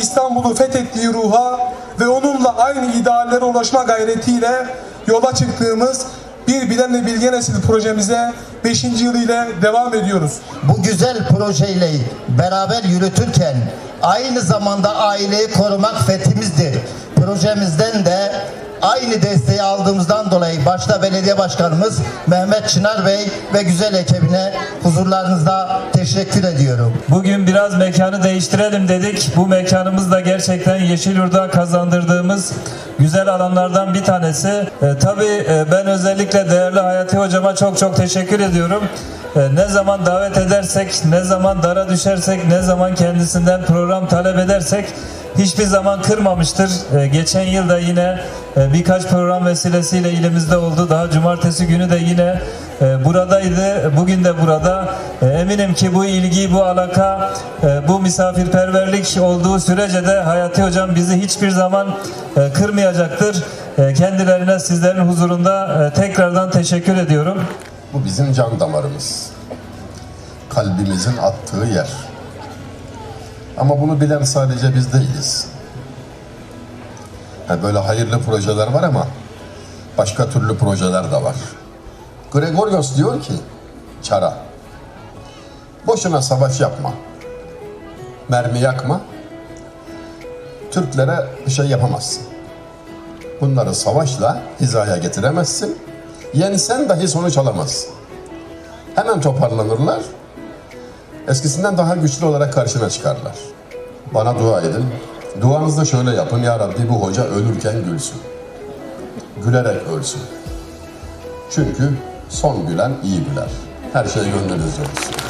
İstanbul'u fethettiği ruha ve onunla aynı ideallere ulaşma gayretiyle yola çıktığımız Bir Bilenle Bilge Nesil projemize 5. yılı ile devam ediyoruz. Bu güzel projeyle beraber yürütürken aynı zamanda aileyi korumak fethimizdir. Projemizden de aynı desteği aldığımızdan dolayı başta belediye başkanımız Mehmet Çınar Bey ve güzel ekibine huzurlarınızda teşekkür ediyorum. Bugün biraz mekanı değiştirelim dedik. Bu mekanımız da gerçekten Yeşilyurt'a kazandırdığımız güzel alanlardan bir tanesi. E, tabii e, ben özellikle değerli Hayati Hocama çok çok teşekkür ediyorum. E, ne zaman davet edersek, ne zaman dara düşersek, ne zaman kendisinden program talep edersek hiçbir zaman kırmamıştır. E, geçen yıl da yine e, birkaç program vesilesiyle ilimizde oldu. Daha cumartesi günü de yine e, buradaydı. Bugün de burada. E, eminim ki bu ilgi, bu alaka, e, bu misafirperverlik olduğu sürece de Hayati Hocam bizi hiçbir zaman e, kırmayacaktır. E, kendilerine sizlerin huzurunda e, tekrardan teşekkür ediyorum. Bu bizim can damarımız. Kalbimizin attığı yer. Ama bunu bilen sadece biz değiliz. Ha, böyle hayırlı projeler var ama başka türlü projeler de var. Gregorios diyor ki, Çara, boşuna savaş yapma, mermi yakma, Türklere bir şey yapamazsın. Bunları savaşla hizaya getiremezsin, yensen dahi sonuç alamazsın. Hemen toparlanırlar, eskisinden daha güçlü olarak karşına çıkarlar. Bana dua edin. Duanızda şöyle yapın. Ya Rabbi bu hoca ölürken gülsün. Gülerek ölsün. Çünkü son gülen iyi güler. Her şey gönlünüzce olsun.